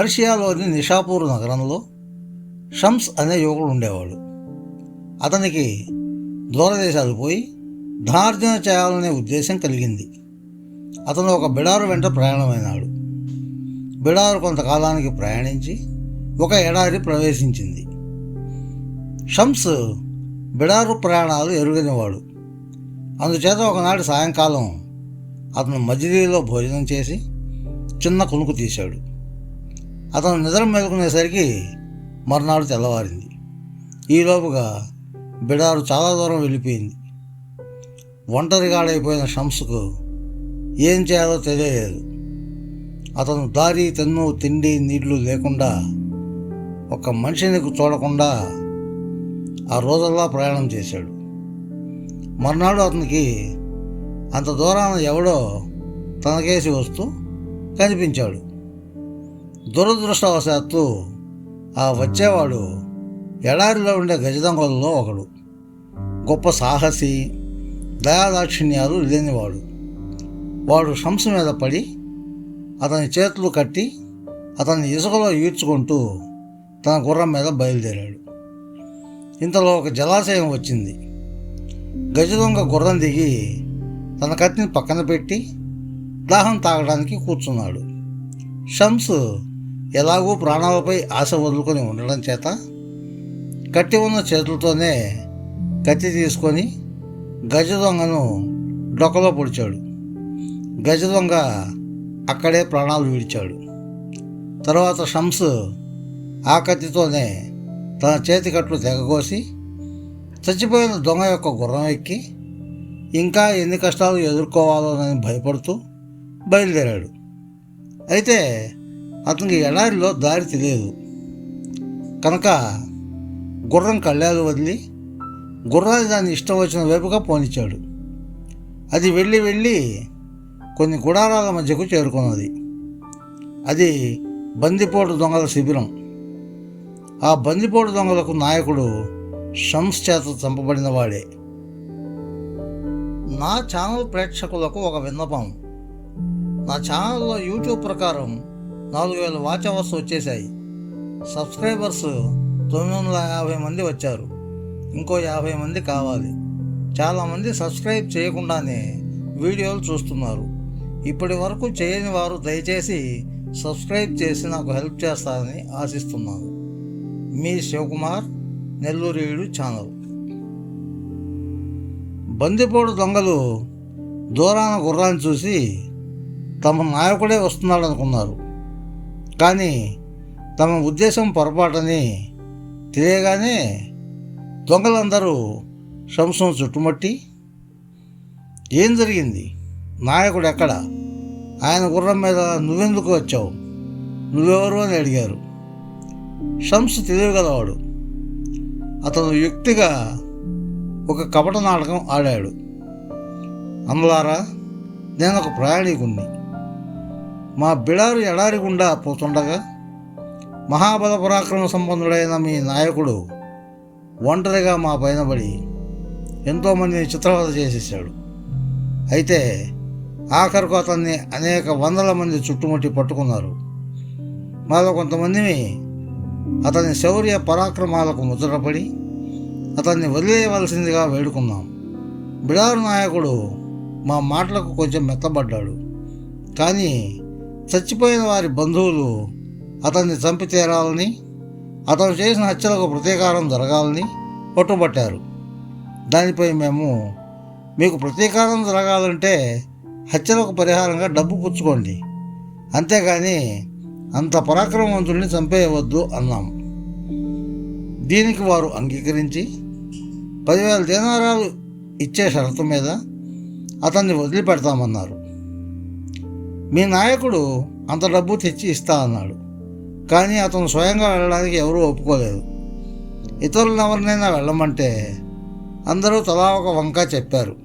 పర్షియాలోని నిషాపూర్ నగరంలో షమ్స్ అనే యువకుడు ఉండేవాడు. అతనికి దూరదేశాలు పోయి ధనార్జన చేయాలనే ఉద్దేశం కలిగింది. అతను ఒక బిడారు వెంట ప్రయాణమైనాడు. బిడారు కొంతకాలానికి ప్రయాణించి ఒక ఎడారి ప్రవేశించింది. షమ్స్ బిడారు ప్రయాణాలు ఎరుగనివాడు. అందుచేత ఒకనాటి సాయంకాలం అతను మజిలీలో భోజనం చేసి చిన్న కునుకు తీశాడు. అతను నిద్ర మేలుకునేసరికి మర్నాడు తెల్లవారింది. ఈలోపుగా బిడారు చాలా దూరం వెళ్ళిపోయింది. ఒంటరిగాడైపోయిన షంస్కు ఏం చేయాలో తెలియలేదు. అతను దారి తెన్ను తిండి నీళ్ళు లేకుండా ఒక మనిషిని చూడకుండా ఆ రోజల్లా ప్రయాణం చేశాడు. మర్నాడు అతనికి అంత దూరాన ఎవడో తనకేసి వస్తూ కనిపించాడు. దురదృష్టవశాత్తు ఆ వచ్చేవాడు ఎడారిలో ఉండే గజదొంగలలో ఒకడు. గొప్ప సాహసి దయాదాక్షిణ్యాలు లేనివాడు. వాడు శంస మీద పడి అతని చేతులు కట్టి అతన్ని ఇసుకలో ఈడ్చుకుంటూ తన గుర్రం మీద బయలుదేరాడు. ఇంతలో ఒక జలాశయం వచ్చింది. గజదొంగ గుర్రం దిగి తన కత్తిని పక్కన పెట్టి దాహం తాగడానికి కూర్చున్నాడు. షమ్స్ ఎలాగూ ప్రాణాలపై ఆశ వదులుకొని ఉండడం చేత కట్టి ఉన్న చేతులతోనే కత్తి తీసుకొని గజ దొంగను డొక్కలో పొడిచాడు. గజ దొంగ అక్కడే ప్రాణాలు విడిచాడు. తర్వాత షంస్ ఆ కత్తితోనే తన చేతి కట్లు తెగకోసి చచ్చిపోయిన దొంగ యొక్క గుర్రం ఎక్కి ఇంకా ఎన్ని కష్టాలు ఎదుర్కోవాలోనని భయపడుతూ బయలుదేరాడు. అయితే అతనికి ఎడారిలో దారి తెలియదు. కనుక గుర్రం కళ్ళాలు వదిలి గుర్రాన్ని దాన్ని ఇష్టం వచ్చిన వైపుగా పోనిచ్చాడు. అది వెళ్ళి వెళ్ళి కొన్ని గుడారాల మధ్యకు చేరుకున్నది. అది బందిపోటు దొంగల శిబిరం. ఆ బందిపోటు దొంగలకు నాయకుడు షమ్స్ చేత చంపబడిన వాడే. నా ఛానల్ ప్రేక్షకులకు ఒక విన్నపం. నా ఛానల్లో యూట్యూబ్ ప్రకారం నాలుగు వేల వాచ్ అవర్స్ వచ్చేసాయి సబ్స్క్రైబర్స్ తొమ్మిది వందల యాభై మంది వచ్చారు. ఇంకో యాభై మంది కావాలి. చాలామంది సబ్స్క్రైబ్ చేయకుండానే వీడియోలు చూస్తున్నారు. ఇప్పటి వరకు చేయని వారు దయచేసి సబ్స్క్రైబ్ చేసి నాకు హెల్ప్ చేస్తారని ఆశిస్తున్నాను. మీ శివకుమార్ నెల్లూరు ఛానల్. బందిపోడు దొంగలు దూరాన గుర్రాన్ని చూసి తమ నాయకుడే వస్తున్నాడు అనుకున్నారు కానీ తమ ఉద్దేశం పొరపాటని తెలియగానే దొంగలందరూ శంసం చుట్టుముట్టి ఏం జరిగింది? నాయకుడు ఎక్కడ? ఆయన గుర్రం మీద నువ్వెందుకు వచ్చావు? నువ్వెవరు? అని అడిగారు. షంస్ తెలియగలవాడు అతను యుక్తిగా ఒక కపట నాటకం ఆడాడు. అమలారా నేను ఒక ప్రయాణికుణ్ణి. మా బిడారు ఎడారి గుండా పోతుండగా మహాబల పరాక్రమ సంబంధుడైన మీ నాయకుడు ఒంటరిగా మా పైన పడి ఎంతోమందిని చిత్రవద చేసేసాడు అయితే ఆఖరుకు అతన్ని అనేక వందల మంది చుట్టుముట్టి పట్టుకున్నారు. మాలో కొంతమందిని అతని శౌర్య పరాక్రమాలకు ముద్రపడి అతన్ని వదిలేయవలసిందిగా వేడుకున్నాం. బిడారు నాయకుడు మా మాటలకు కొంచెం మెత్తబడ్డాడు. కానీ చచ్చిపోయిన వారి బంధువులు అతన్ని చంపి తీరాలని అతను చేసిన హత్యలకు ప్రతీకారం జరగాలని పట్టుబట్టారు. దానిపై మేము మీకు ప్రతీకారం జరగాలంటే హత్యలకు పరిహారంగా డబ్బు పుచ్చుకోండి. అంతేగాని అంత పరాక్రమవంతుల్ని చంపేయవద్దు అన్నాం. దీనికి వారు అంగీకరించి పదివేల దేనారాలు ఇచ్చే షరతు మీద అతన్ని వదిలిపెడతామన్నారు. మీ నాయకుడు అంత డబ్బు తెచ్చి ఇస్తా అన్నాడు. కానీ అతను స్వయంగా వెళ్ళడానికి ఎవరూ ఒప్పుకోలేదు. ఇతరులను ఎవరినైనా వెళ్ళమంటే అందరూ తలా ఒక వంక చెప్పారు.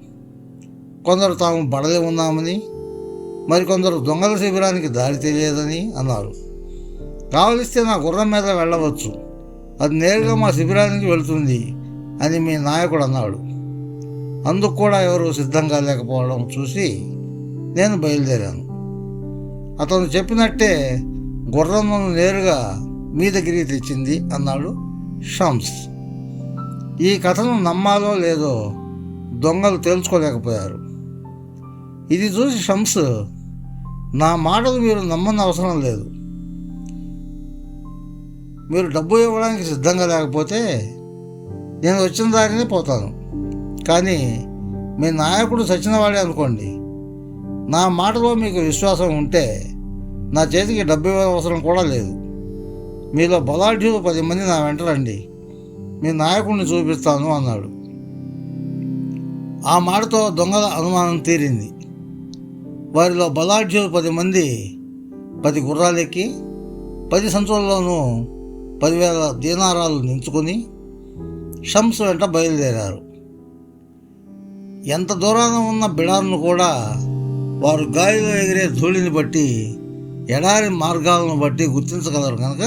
కొందరు తాము బడలి ఉన్నామని మరికొందరు దొంగల శిబిరానికి దారి తెలియదని అన్నారు. కావలిస్తే నా గుర్రం మీద వెళ్ళవచ్చు. అది నేరుగా మా శిబిరానికి వెళుతుంది అని మీ నాయకుడు అన్నాడు. అందుకు కూడా ఎవరు సిద్ధంగా లేకపోవడం చూసి నేను బయలుదేరాను. అతను చెప్పినట్టే గుర్రంను నేరుగా మీ దగ్గరికి తెచ్చింది అన్నాడు షమ్స్. ఈ కథను నమ్మాలో లేదో దొంగలు తేల్చుకోలేకపోయారు ఇది చూసి షమ్స్ నా మాటలు మీరు నమ్మని అవసరం లేదు. మీరు డబ్బు ఇవ్వడానికి సిద్ధంగా లేకపోతే నేను వచ్చిన దారినే పోతాను. కానీ మీ నాయకుడు చచ్చినవాడే అనుకోండి. నా మాటలో మీకు విశ్వాసం ఉంటే నా చేతికి డబ్బు అవసరం కూడా లేదు. మీలో బలాఢ్యులు పది మంది నా వెంట రండి. మీ నాయకుడిని చూపిస్తాను అన్నాడు. ఆ మాటతో దొంగల అనుమానం తీరింది. వారిలో బలాఢ్యులు పది మంది పది గుర్రాలెక్కి పది సంచులలోనూ పదివేల దీనారాలు నించుకొని షమ్స్ వెంట బయలుదేరారు. ఎంత దూరాన ఉన్న బిడార్ను కూడా వారు గాలిలో ఎగిరే ధూళిని బట్టి ఎడారి మార్గాలను బట్టి గుర్తించగలరు కనుక?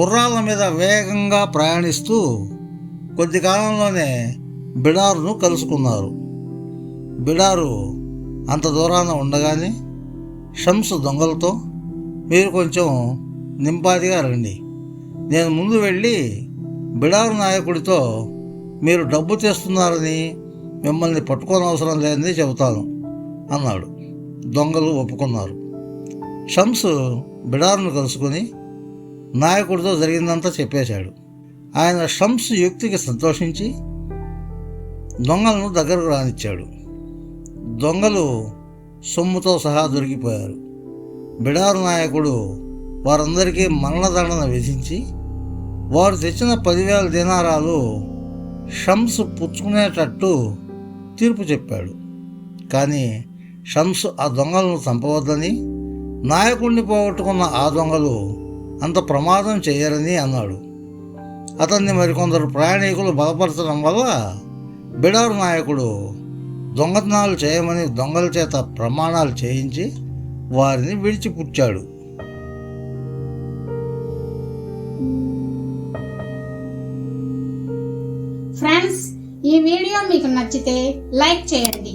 గుర్రాల మీద వేగంగా ప్రయాణిస్తూ కొద్ది కాలంలోనే బిడారును కలుసుకున్నారు. బిడారు అంత దూరాన ఉండగానే షమ్స్ దొంగలతో మీరు కొంచెం నింపాదిగా రండి. నేను ముందు వెళ్ళి బిడారు నాయకుడితో మీరు డబ్బు తెస్తున్నారని మిమ్మల్ని పట్టుకోని అవసరం లేదని చెబుతాను. అన్నాడు. దొంగలు ఒప్పుకున్నారు. షమ్స్ బిడారును కలుసుకొని నాయకుడితో జరిగిందంతా చెప్పేశాడు. ఆయన షమ్స్ యుక్తికి సంతోషించి దొంగలను దగ్గరకు రానిచ్చాడు. దొంగలు సొమ్ముతో సహా దొరికిపోయారు. బిడారు నాయకుడు వారందరికీ మరణదండన విధించి వారు తెచ్చిన పదివేల దినారాలు షమ్స్ పుచ్చుకునేటట్టు తీర్పు చెప్పాడు. కానీ షమ్స్ ఆ దొంగలను చంపవద్దని నాయకుడిని పోగొట్టుకున్న ఆ దొంగలు అంత ప్రమాదం చేయరని అన్నాడు. అతన్ని మరికొందరు ప్రయాణికులు బలపరచడం వల్ల బిడారు నాయకుడు దొంగతనాలు చేయమని దొంగల చేత ప్రమాణాలు చేయించి వారిని విడిచిపుచ్చాడు. ఫ్రెండ్స్ ఈ వీడియో మీకు నచ్చితే లైక్ చేయండి.